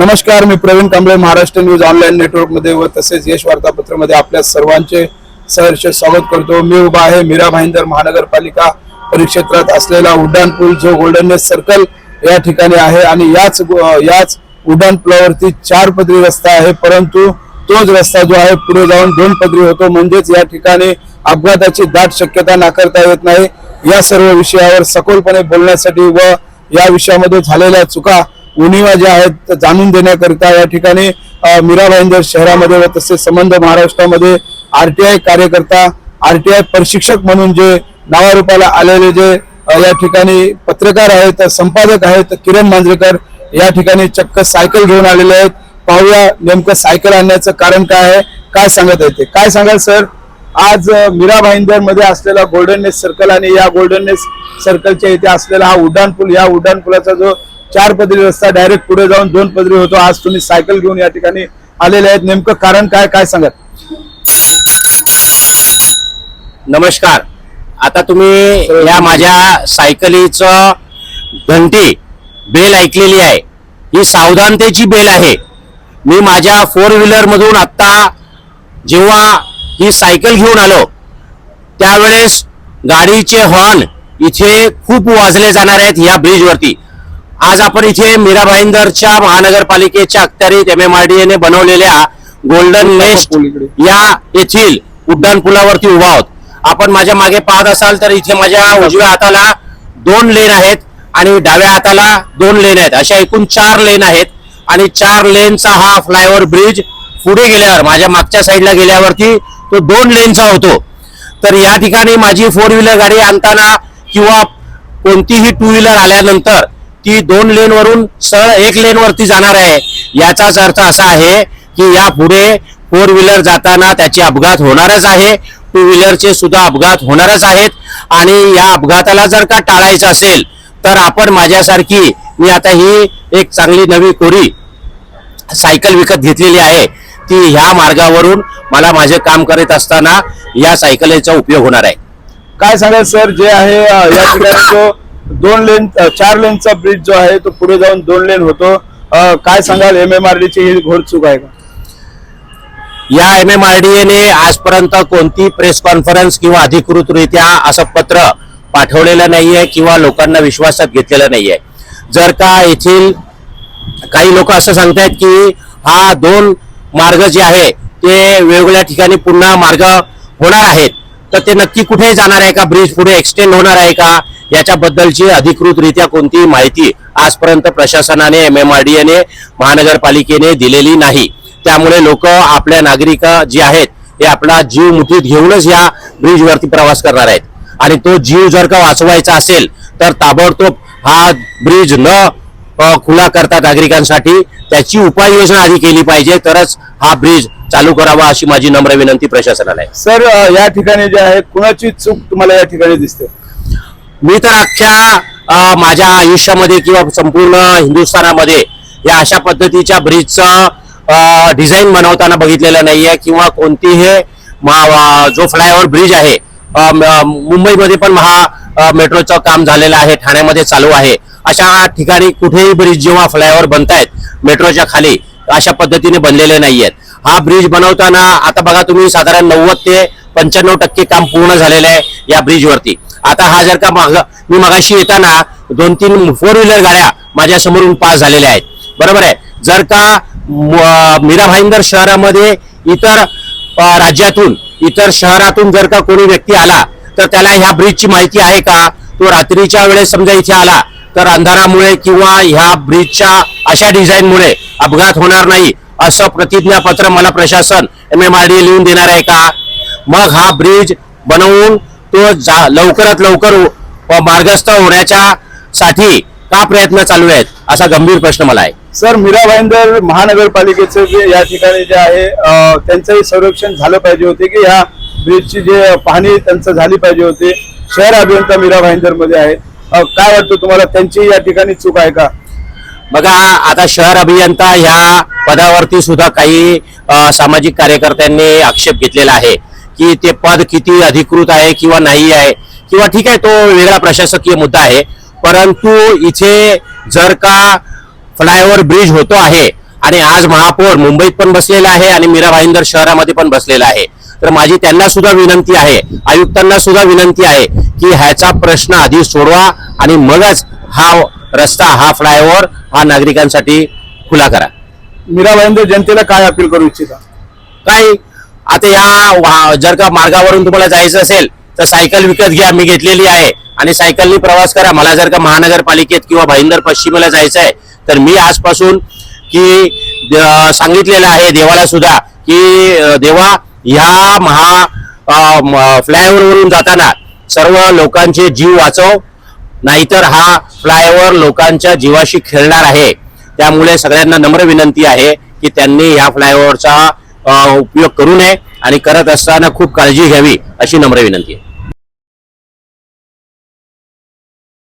नमस्कार मी Praveen Kamble Maharashtra news online नेटवर्कमध्ये व तसेच यश वार्तापत्रमध्ये आपल्या सर्वांचे सहर्ष स्वागत करतो. मी उभा आहे मीरा भाईंदर महानगरपालिका परिक्षेत्रात असलेला उड्डाण पूल जो गोल्डननेस सर्कल या ठिकाणी आहे आणि याच याच उड्डाण पुलावरती चार पदरी रस्ता आहे परंतु तोच रस्ता जो आहे पुढे जाऊन दोन पदरी होतो. म्हणजेच या ठिकाणी अपघाताची दाट शक्यता नाकारता येत नाही. या सर्व विषयावर सखोलपणे बोलण्यासाठी व या विषयामध्ये झालेल्या चुका उणिवा ज्या आहेत जाणून देण्याकरिता या ठिकाणी मीरा भाईंदर शहरामध्ये व तसेच संबंध महाराष्ट्रामध्ये आरटीआय कार्यकर्ता आरटीआय प्रशिक्षक म्हणून जे नावारूपाला आलेले जे या ठिकाणी पत्रकार आहेत संपादक आहेत किरण मांजरेकर या ठिकाणी चक्क सायकल घेऊन आलेले आहेत. पाहूया नेमकं सायकल आणण्याचं कारण काय आहे काय सांगत आहे ते. काय सांगाल सर? आज मीरा भाईंदरमध्ये असलेला गोल्डननेस सर्कल आणि या गोल्डननेस सर्कलच्या इथे असलेला हा उड्डाण पूल या उड्डाण पुलाचा जो चार पदरी रस्ता डायरेक्ट पुढे जाऊन दोन पदरी होतो. आज तुम्ही सायकल घेऊन या ठिकाणी आलेले आहेत. नेमकं कारण काय काय सांगत नमस्कार. आता तुम्ही या माझ्या सायकलीचं घंटी बेल ऐकलेली आहे. ही सावधानतेची बेल आहे. मी माझ्या फोर व्हीलर मधून आत्ता जेव्हा ही सायकल घेऊन आलो त्यावेळेस गाडीचे हॉर्न इथे खूप वाजले जाणार आहेत या ब्रिजवरती आज आपण इथे मीरा भाईंदरच्या महानगरपालिकेच्या अखत्यारीत एम एम आर डी एने बनवलेल्या गोल्डन नेस्ट या येथील उड्डाण पुलावरती उभा आहोत. आपण माझ्या मागे पाहत असाल तर इथे माझ्या उजव्या हाताला दोन लेन आहेत आणि डाव्या हाताला दोन लेन आहेत. अशा एकूण चार लेन आहेत आणि चार लेनचा हा फ्लायओव्हर ब्रिज पुढे गेल्यावर माझ्या मागच्या साईडला गेल्यावरती तो दोन लेनचा होतो. तर या ठिकाणी माझी फोर व्हीलर गाडी आणताना किंवा कोणतीही टू व्हीलर आल्यानंतर ती दोन लेन वरून सरळ एक लेन वरती जाणार आहे. याचाच अर्थ असा आहे की या पुढे फोर व्हीलर जाताना त्याचे अपघात होणारच आहे. टू व्हीलरचे सुद्धा अपघात होणारच आहेत. आणि या अपघाताला जर का टाळायचं असेल तर आपण माझ्यासारखी मी आता ही एक चांगली नवी कोरी सायकल विकत घेतलेली आहे. ती ह्या मार्गावरून मला माझे काम करत असताना या सायकलीचा उपयोग होणार आहे. काय सांगाल सर? जे आहे या ठिकाणी दोन लेन चार लेनचा ब्रिज जो आहे तो पुढे जाऊन दोन लेन होतो. काय सांगाल एम एम आर डी ची ही घोर चूक आहे का? या एम एम आर डी एने आजपर्यंत कोणती प्रेस कॉन्फरन्स किंवा अधिकृतरित्या असं पत्र पाठवलेलं नाहीये किंवा लोकांना विश्वासात घेतलेलं नाहीये. जर का येथील काही लोक असं सांगतायत की हा दोन मार्ग जे आहे ते वेगवेगळ्या ठिकाणी पुन्हा मार्ग होणार आहेत तर ते नक्की कुठे जाणार आहे का? ब्रिज पुढे एक्सटेंड होणार आहे का? याच्याबद्दलची अधिकृतरित्या कोणतीही माहिती आजपर्यंत प्रशासनाने एम एम आर डी एने महानगरपालिकेने दिलेली नाही. त्यामुळे लोक आपल्या नागरिक जे आहेत हे आपला जीव मुठीत घेऊनच या ब्रिजवरती प्रवास करणार आहेत. आणि तो जीव जर का वाचवायचा असेल तर ताबडतोब हा ब्रिज न खुला करता नागरिकांसाठी त्याची उपाययोजना आधी केली पाहिजे तरच हा ब्रिज चालू करावा अशी माझी नम्र विनंती प्रशासनाला आहे. सर या ठिकाणी जे आहे कुणाची चूक तुम्हाला या ठिकाणी दिसते? मी तर अख्ख्या माझ्या आयुष्यामध्ये किंवा संपूर्ण हिंदुस्थानामध्ये या अशा पद्धतीच्या ब्रिजचं डिझाईन बनवताना बघितलेलं नाहीये किंवा कोणतीही जो फ्लायओव्हर ब्रिज आहे मुंबईमध्ये पण महा मेट्रोचं काम झालेलं आहे ठाण्यामध्ये चालू आहे. अशा ठिकाणी कुठेही ब्रिज जेव्हा फ्लायओव्हर बनतायत मेट्रोच्या खाली अशा पद्धतीने बनलेले नाहीयेत. हा ब्रिज बनवताना आता बघा तुम्ही साधारण नव्वद ते पंच्याण्णव टक्के काम पूर्ण झालेलं आहे या ब्रिजवरती आता हा जर का माग मी मगाशी येताना दोन तीन फोर व्हीलर गाड्या माझ्या समोरून पास झालेल्या आहेत. बरोबर आहे? जर का मीरा भाईंदर शहरामध्ये इतर राज्यातून इतर शहरातून जर का कोणी व्यक्ती आला तर त्याला ह्या ब्रिजची माहिती आहे का? तो रात्रीच्या वेळेस समजा इथे आला तर अंधारामुळे किंवा ह्या ब्रिजच्या अशा डिझाईनमुळे अपघात होणार नाही असं प्रतिज्ञापत्र मला प्रशासन एम एम आर डी लिहून देणार आहे का? मग हा ब्रिज बनवून तो जा- लवकरात लवकर मार्गस्थ होण्याच्या साठी का प्रयत्न चालू आहेत असा गंभीर प्रश्न मला आहे. सर मीरा भाईंदर महानगरपालिकेचे जे या ठिकाणी जे आहे त्यांचंही संरक्षण झालं पाहिजे होते की या ब्रिजची जे पाहणी त्यांचं झाली पाहिजे होती? शहर अभियंता मीरा भाईंदरमध्ये आहे काय वाटतं तुम्हाला त्यांची या ठिकाणी चूक आहे का? बघा आता शहर अभियंता ह्या पदावरती सुद्धा काही सामाजिक कार्यकर्त्यांनी आक्षेप घेतलेला आहे. की ते पद किती अधिकृत आहे किंवा नाही आहे. किंवा ठीक आहे तो वेगळा प्रशासकीय मुद्दा आहे. परंतु इथे जर का फ्लायओव्हर ब्रिज होतो आहे आणि आज महापौर मुंबईत पण बसलेला आहे आणि मीरा भाईंदर शहरामध्ये पण बसलेला आहे तर माझी त्यांना सुद्धा विनंती आहे आयुक्तांना सुद्धा विनंती आहे की ह्याचा प्रश्न आधी सोडवा आणि मगच हा रस्ता हा फ्लायओव्हर हा नागरिकांसाठी खुला करा. मीरा भाईंदर जनतेला काय अपील करू इच्छिता? काय? आता या वा- जर का मार्गावरून तुम्हाला जायचं असेल तर सायकल विकत घ्या. मी घेतलेली आहे. आणि सायकलनी प्रवास करा. मला जर का महानगरपालिकेत किंवा भाईंदर पश्चिमेला जायचं आहे तर मी आजपासून की सांगितलेलं आहे देवाला सुद्धा की देवा ह्या महा फ्लायओव्हरवरून जाताना सर्व लोकांचे जीव वाचव. नाहीतर हा फ्लायओव्हर लोकांच्या जीवाशी खेळणार आहे. त्यामुळे सगळ्यांना नम्र विनंती आहे की त्यांनी या फ्लायओव्हरचा उपयोग करू नये आणि करत असताना खूप काळजी घ्यावी अशी नम्र विनंती आहे.